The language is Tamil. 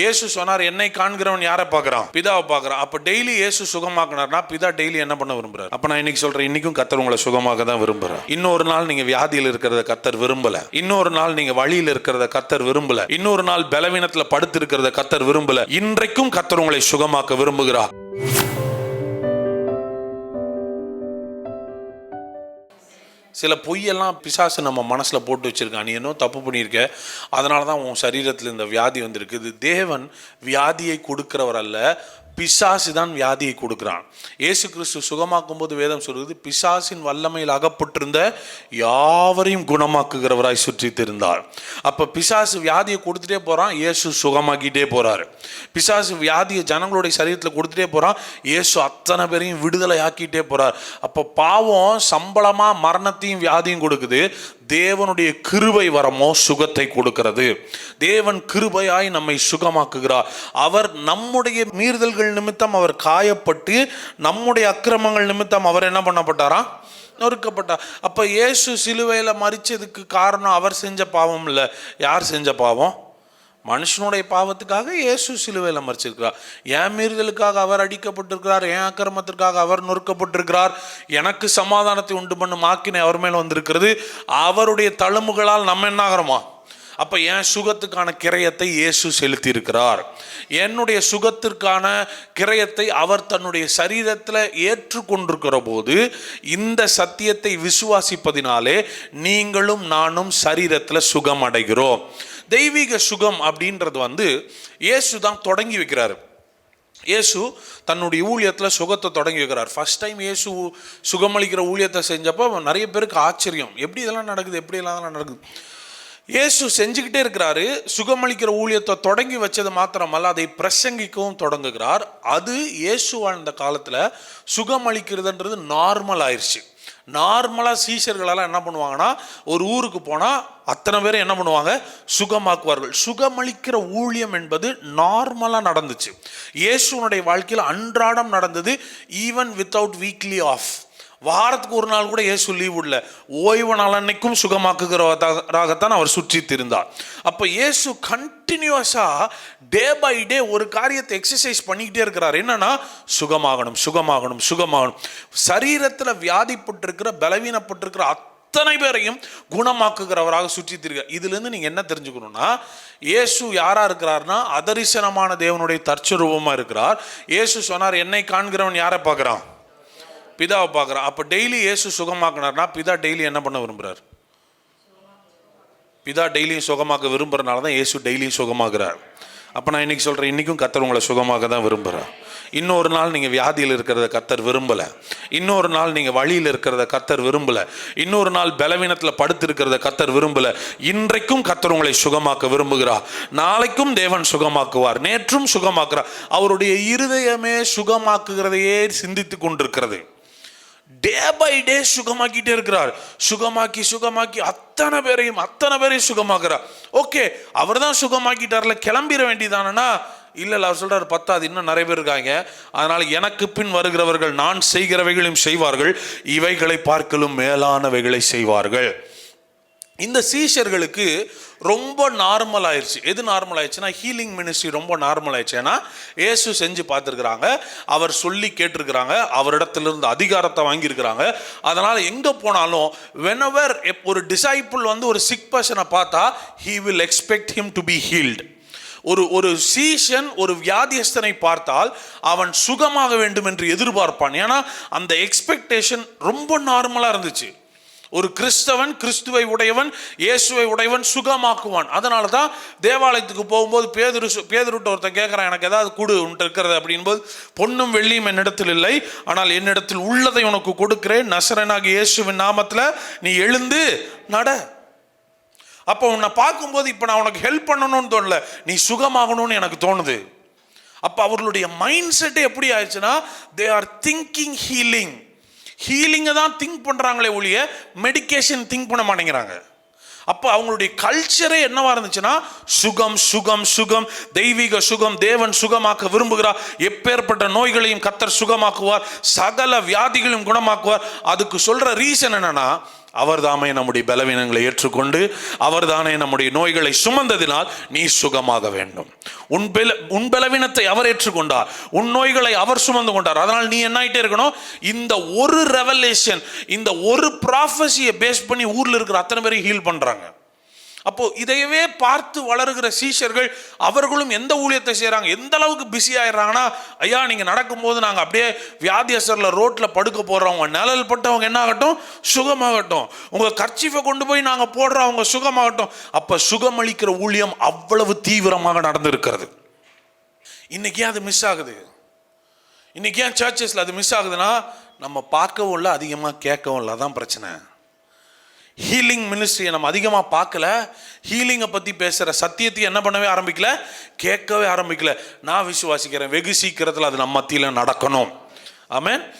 இயேசு சொன்னார் என்னை காண்கிறவன் யாரை பார்க்கறான்? பிதாவை பார்க்கறான். அப்ப டெய்லி இயேசு சுகமாக்குனார்னா பிதா டெய்லி என்ன பண்ண விரும்புறாரு? அப்ப நான் இன்னைக்கு சொல்றேன் இன்னைக்கும் கத்தர் உங்களை சுகமாக தான் விரும்புறேன் இன்னொரு நாள் நீங்க வியாதியில் இருக்கிறத கத்தர் விரும்பல. இன்னொரு நாள் நீங்க வழியில் இருக்கிறத கத்தர் விரும்பல. இன்னொரு நாள் பலவீனத்துல படுத்து இருக்கிறத கத்தர் விரும்பல. இன்றைக்கும் கத்தர் உங்களை சுகமாக்க விரும்புகிறார். சில பொய்யெல்லாம் பிசாசு நம்ம மனசில் போட்டு வச்சுருக்கான். நீ என்னோ தப்பு பண்ணியிருக்க. அதனால தான் உன் சரீரத்தில் இந்த வியாதி வந்திருக்குது. தேவன் வியாதியை கொடுக்கிறவர் அல்ல. பிசாசு தான் வியாதியை கொடுக்குறான். ஏசு கிறிஸ்து சுகமாக்கும் போது வேதம் சொல்கிறது பிசாசின் வல்லமையில் அகப்பட்டிருந்த யாவரையும் குணமாக்குகிறவராய் சுற்றித்திருந்தார். அப்போ பிசாசு வியாதியை கொடுத்துட்டே போகிறான் இயேசு சுகமாக்கிட்டே போகிறாரு பிசாசு வியாதியை ஜனங்களுடைய சரீரத்தில் கொடுத்துட்டே போகிறான் இயேசு அத்தனை பேரையும் விடுதலை ஆக்கிட்டே போகிறார் அப்போ பாவம் சம்பளமாக மரணத்தையும் வியாதியும் கொடுக்குது தேவனுடைய கிருபை வரமோ சுகத்தை கொடுக்கிறது. தேவன் கிருபையாய் நம்மை சுகமாக்குகிறார். அவர் நம்முடைய மீறுதல்கள் நிமித்தம் அவர் காயப்பட்டு நம்முடைய அக்கிரமங்கள் நிமித்தம் அவர் என்ன பண்ணப்பட்டாரா? நொறுக்கப்பட்டார். அப்போ இயேசு சிலுவையில் மறிச்சதுக்கு காரணம் அவர் செஞ்ச பாவம் இல்லை? யார் செஞ்ச பாவம்? மனுஷனுடைய பாவத்துக்காக இயேசு சிலுவையில் அமர்ச்சிருக்கிறார். என் மீறுதலுக்காக அவர் அடிக்கப்பட்டிருக்கிறார் என் அக்கிரமத்திற்காக அவர் நொறுக்கப்பட்டிருக்கிறார். எனக்கு சமாதானத்தை உண்டு பண்ணும் ஆக்கினை அவர் மேல் வந்திருக்கிறது. அவருடைய தழும்புகளால் நம்ம என்ன ஆகிறோமா? அப்போ என் சுகத்துக்கான கிரயத்தை இயேசு செலுத்தியிருக்கிறார். என்னுடைய சுகத்திற்கான கிரயத்தை அவர் தன்னுடைய சரீரத்தில் ஏற்றுக்கொண்டிருக்கிற போது இந்த சத்தியத்தை விசுவாசிப்பதினாலே நீங்களும் நானும் சரீரத்தில் சுகம் அடைகிறோம் தெய்வீக சுகம் அப்படின்றது வந்து இயேசு தான் தொடங்கி வைக்கிறாரு. இயேசு தன்னுடைய ஊழியத்தில் சுகத்தை தொடங்கி வைக்கிறார். ஃபர்ஸ்ட் டைம் இயேசு சுகமளிக்கிற ஊழியத்தை செஞ்சப்போ நிறைய பேருக்கு ஆச்சரியம். எப்படி இதெல்லாம் நடக்குது? எப்படி இதெல்லாம் நடக்குது? இயேசு செஞ்சுக்கிட்டே இருக்கிறாரு. சுகமளிக்கிற ஊழியத்தை தொடங்கி வச்சது மாத்திரமல்ல அதை பிரசங்கிக்கவும் தொடங்குகிறார். அது இயேசு வாழ்ந்த காலத்தில் சுகமளிக்கிறதுன்றது நார்மல் ஆயிடுச்சு நார்மலாக சீசர்களெல்லாம் என்ன பண்ணுவாங்கன்னா ஒரு ஊருக்கு போனால் அத்தனை பேரும் என்ன பண்ணுவாங்க? சுகமாக்குவார்கள். சுகமளிக்கிற ஊழியம் என்பது நார்மலாக நடந்துச்சு. இயேசுனுடைய வாழ்க்கையில் அன்றாடம் நடந்தது ஈவன் வித்தவுட் வீக்லி ஆஃப் வாரத்துக்கு ஒரு நாள் கூட இயேசு லீவ் இல்லை ஓய்வு நாள் அன்னைக்கும் சுகமாக்குகிறவராகத்தான் அவர் சுற்றி திருந்தார். அப்போ இயேசு கண்டினியூஸாக டே பை டே ஒரு காரியத்தை எக்ஸசைஸ் பண்ணிக்கிட்டே இருக்கிறார். என்னன்னா சுகமாகணும் சுகமாகணும் சுகமாகணும். சரீரத்தில் வியாதிப்பட்டிருக்கிற பலவீனப்பட்டிருக்கிற அத்தனை பேரையும் குணமாக்குகிறவராக சுற்றி திரிகிறார். இதுலேருந்து நீங்கள் என்ன தெரிஞ்சுக்கணும்னா இயேசு யாராக இருக்கிறார்னா அதரிசனமான தேவனுடைய தற்சரூபமாக இருக்கிறார். இயேசு சொன்னார் என்னை காண்கிறவன் யாரை பார்க்குறான்? பிதாவை பார்க்குறான். அப்போ டெய்லி இயேசு சுகமாக்கினார்னா பிதா டெய்லி என்ன பண்ண விரும்புகிறார் பிதா டெய்லியும் சுகமாக்க விரும்புறனால தான் இயேசு டெய்லியும் சுகமாக்குறார். அப்போ நான் இன்னைக்கு சொல்கிறேன் இன்றைக்கும் கத்தர் உங்களை சுகமாக தான் விரும்புகிறேன் இன்னொரு நாள் நீங்கள் வியாதியில் இருக்கிறத கத்தர் விரும்பலை. இன்னொரு நாள் நீங்கள் வழியில் இருக்கிறத கத்தர் விரும்பலை. இன்னொரு நாள் பலவீனத்தில் படுத்திருக்கிறத கத்தர் விரும்பலை. இன்றைக்கும் கத்தர் உங்களை சுகமாக்க விரும்புகிறார். நாளைக்கும் தேவன் சுகமாக்குவார். நேற்றும் சுகமாக்குறார். அவருடைய இருதயமே சுகமாக்குகிறதையே சிந்தித்து கொண்டிருக்கிறது. டே பை டே சுகமாக்கிட்டே இருக்கிறார். சுகமாக்கி சுகமாக்கி அத்தனை பேரையும் அத்தனை பேரையும் சுகமாக்குறார். ஓகே அவர் தான் சுகமாக்கிட்டார்ல கிளம்பிட வேண்டியதானா இல்லை இல்லை அவர் சொல்கிறார் பத்தாது இன்னும் நிறைய பேர் இருக்காங்க. அதனால் எனக்கு பின் வருகிறவர்கள் நான் செய்கிறவைகளையும் செய்வார்கள். இவைகளை பார்க்கலும் மேலானவைகளை செய்வார்கள். இந்த சீஷர்களுக்கு ரொம்ப நார்மல் ஆயிடுச்சு எது நார்மல் ஆயிடுச்சுன்னா ஹீலிங் மினிஸ்ட்ரி ரொம்ப நார்மல் ஆயிடுச்சு. ஏன்னா ஏசு செஞ்சு பார்த்துருக்குறாங்க. அவர் சொல்லி கேட்டிருக்கிறாங்க. அவரிடத்துலேருந்து அதிகாரத்தை வாங்கியிருக்கிறாங்க. அதனால் எங்கே போனாலும் வெனவர் ஒரு டிசைபிள் வந்து ஒரு சிக் பர்சனை பார்த்தா he will expect him to be healed ஒரு ஒரு சீஷன் ஒரு வியாதியஸ்தனை பார்த்தால் அவன் சுகமாக வேண்டும் என்று எதிர்பார்ப்பான். ஏன்னா அந்த எக்ஸ்பெக்டேஷன் ரொம்ப நார்மலாக இருந்துச்சு. ஒரு கிறிஸ்தவன் கிறிஸ்துவை உடையவன் இயேசுவை உடையவன் சுகமாக்குவான். அதனால தான் தேவாலயத்துக்கு போகும்போது பேதுரு பேதுருட்ட ஒருத்தன் கேட்குறான் எனக்கு ஏதாவது கூடு உன்ட்டு இருக்கிறது அப்படின்போது பொன்னும் வெள்ளியும் என்னிடத்தில் இல்லை. ஆனால் என்னிடத்தில் உள்ளதை உனக்கு கொடுக்கிறேன். நசரனாக இயேசுவின் நாமத்தில் நீ எழுந்து நட. அப்போ உன்னை பார்க்கும்போது இப்போ நான் உனக்கு ஹெல்ப் பண்ணணும்னு தோணல. நீ சுகமாகணும்னு எனக்கு தோணுது. அப்போ அவர்களுடைய மைண்ட் செட் எப்படி ஆயிடுச்சுன்னா தே ஆர் திங்கிங் ஹீலிங் ஹீலிங்கை தான் திங்க் பண்ணுறாங்களே ஒழிய மெடிக்கேஷன் திங்க் பண்ண மாட்டேங்கிறாங்க. அப்போ அவங்களுடைய கல்ச்சரே என்னவா இருந்துச்சுன்னா சுகம் சுகம் சுகம் தெய்வீக சுகம் தேவன் சுகமாக்க விரும்புகிறார். எப்பேற்பட்ட நோய்களையும் கத்தர் சுகமாக்குவார். சகல வியாதிகளையும் குணமாக்குவார். அதுக்கு சொல்ற ரீசன் என்னன்னா அவர்தாமே நம்முடைய பலவீனங்களை ஏற்றுக்கொண்டு அவர்தானே நம்முடைய நோய்களை சுமந்ததினால் நீ சுகமாக வேண்டும். உன் பல உன் பலவீனத்தை அவர் ஏற்றுக்கொண்டார். உன் நோய்களை அவர் சுமந்து கொண்டார். அதனால் நீ என்ன ஆகிட்டே இருக்கணும்? இந்த ஒரு ரெவலேஷன் இந்த ஒரு ப்ராஃபஸியை பேஸ் பண்ணி ஊரில் இருக்கிற அத்தனை பேரையும் ஹீல் பண்ணுறாங்க அப்போ இதையவே பார்த்து வளருகிற சீஷர்கள் அவர்களும் எந்த ஊழியத்தை செய்கிறாங்க எந்த அளவுக்கு பிஸி ஆயிடுறாங்கன்னா ஐயா நீங்க நடக்கும்போது நாங்கள் அப்படியே வியாதியஸ்தர்ல ரோட்டில் படுக்க போடுறவங்க நிழல் பட்டவங்க என்ன ஆகட்டும் சுகமாகட்டும். உங்க கர்ச்சீஃபை கொண்டு போய் நாங்கள் போடுறவங்க சுகமாகட்டும். அப்போ சுகமளிக்கிற ஊழியம் அவ்வளவு தீவிரமாக நடந்திருக்கிறது. இன்னைக்கு அது மிஸ் ஆகுது? இன்றைக்கி ஏன் சர்ச்சஸில் அது மிஸ் ஆகுதுன்னா நம்ம பார்க்கவும் இல்லை அதிகமாக கேட்கவும் இல்லை. அதான் பிரச்சனை. ஹீலிங் மினிஸ்ட்ரியை நம்ம அதிகமாக பார்க்கல. ஹீலிங்கை பற்றி பேசுகிற சத்தியத்தை என்ன பண்ணவே ஆரம்பிக்கல? கேட்கவே ஆரம்பிக்கல. நான் விசுவாசிக்கிறேன். வெகு சீக்கிரத்தில் அது நம்ம மத்தியில் நடக்கணும். ஆமேன்